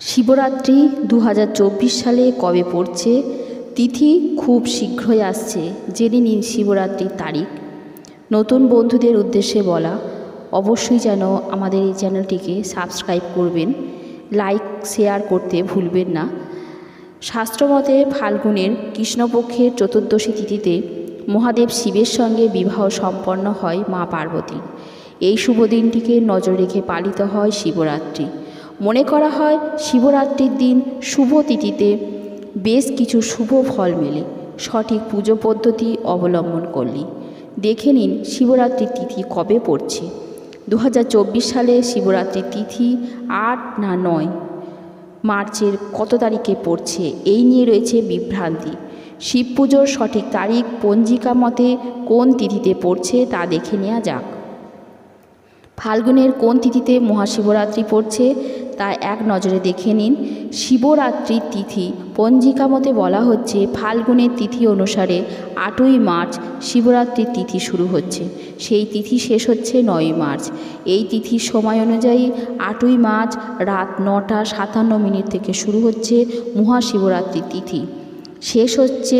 শিবরাত্রি দু হাজার চব্বিশ সালে কবে পড়ছে? তিথি খুব শীঘ্রই আসছে, জেনে নিন শিবরাত্রির তারিখ। নতুন বন্ধুদের উদ্দেশ্যে বলা, অবশ্যই যেন আমাদের এই চ্যানেলটিকে সাবস্ক্রাইব করবেন, লাইক, শেয়ার করতে ভুলবেন না। শাস্ত্রমতে ফাল্গুনের কৃষ্ণপক্ষের চতুর্দশী তিথিতে মহাদেব শিবের সঙ্গে বিবাহ সম্পন্ন হয় মা পার্বতীর এই শুভ দিনটিকে নজর রেখে পালিত হয় শিবরাত্রি। মনে করা হয় শিবরাত্রির দিন শুভ তিথিতে বেশ কিছু শুভ ফল মেলে। সঠিক পুজো পদ্ধতি অবলম্বন করলে। দেখে নিন শিবরাত্রির তিথি কবে পড়ছে। দু হাজার চব্বিশ সালে শিবরাত্রির তিথি আট না নয়? মার্চের কত তারিখে পড়ছে? এই নিয়ে রয়েছে বিভ্রান্তি। শিব পুজোর সঠিক তারিখ, পঞ্জিকা মতে কোন তিথিতে পড়ছে তা দেখে নেওয়া যাক। ফাল্গুনের কোন তিথিতে মহাশিবরাত্রি পড়ছে, তা এক নজরে দেখে নিন। শিবরাত্রির তিথি। পঞ্জিকা মতে বলা হচ্ছে, ফাল্গুনের তিথি অনুসারে আটই মার্চ শিবরাত্রির তিথি শুরু হচ্ছে। সেই তিথি শেষ হচ্ছে নয়ই মার্চ। এই তিথির সময় অনুযায়ী আটই মার্চ রাত নটা সাতান্ন মিনিট থেকে শুরু হচ্ছে মহাশিবরাত্রির তিথি। শেষ হচ্ছে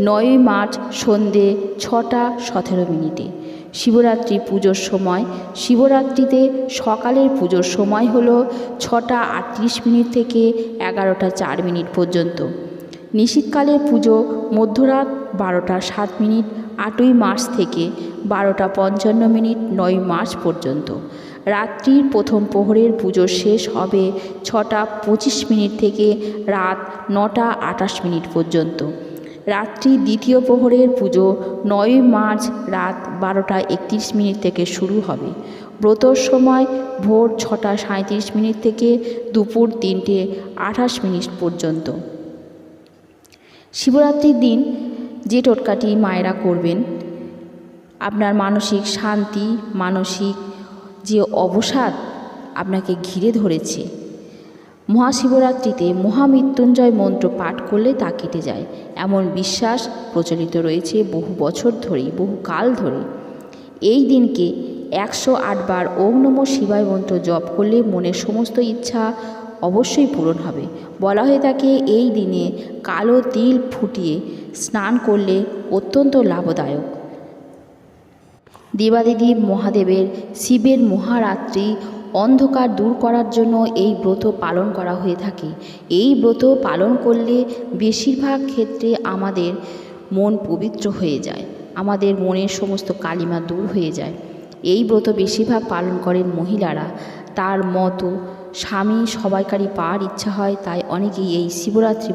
নয়ই মার্চ সন্ধে ছটা সতেরো মিনিটে। শিবরাত্রি পুজোর সময়। শিবরাত্রিতে সকালের পুজোর সময় হলো ছটা আটত্রিশ মিনিট থেকে এগারোটা চার মিনিট পর্যন্ত। নিশীতকালের পুজো মধ্যরাত বারোটা সাত মিনিট, আটই মার্চ থেকে বারোটা পঞ্চান্ন মিনিট, নয় মার্চ পর্যন্ত। রাত্রির প্রথম প্রহরের পুজো শেষ হবে ছটা পঁচিশ মিনিট থেকে রাত নটা আটাশ মিনিট পর্যন্ত। রাত্রি দ্বিতীয় প্রহরের পুজো নয়ই মার্চ রাত বারোটা একত্রিশ মিনিট থেকে শুরু হবে। ব্রতর সময় ভোর ছটা সাঁত্রিশ মিনিট থেকে দুপুর তিনটে আঠাশ মিনিট পর্যন্ত। শিবরাত্রির দিন যে টোটকাটি মায়েরা করবেন, আপনার মানসিক শান্তি, মানসিক যে অবসাদ আপনাকে ঘিরে ধরেছে। মহাশিবরাত্রিতে মহামৃত্যুঞ্জয় মন্ত্র পাঠ করলে তা কেটে যায়। এমন বিশ্বাস প্রচলিত রয়েছে বহু বছর ধরেই, বহু কাল ধরে এই দিনকে একশো আটবার ওম নম শিবায় মন্ত্র জপ করলে মনের সমস্ত ইচ্ছা অবশ্যই পূরণ হবে। বলা হয়ে থাকে, এই দিনে কালো তিল ফুটিয়ে স্নান করলে অত্যন্ত লাভদায়ক। দেবাদিদেব মহাদেবের শিবের মহারাত্রি অন্ধকার দূর করার জন্য এই ব্রত পালন করা হয়ে থাকে। এই ব্রত পালন করলে বেশিরভাগ ক্ষেত্রে আমাদের মন পবিত্র হয়ে যায়। আমাদের মনের সমস্ত কালিমা দূর হয়ে যায়। এই ব্রত বেশিরভাগ পালন করেন মহিলারা। তার মতো স্বামী সবাইকারই পাওয়ার ইচ্ছা হয়, তাই অনেকেই এই শিবরাত্রি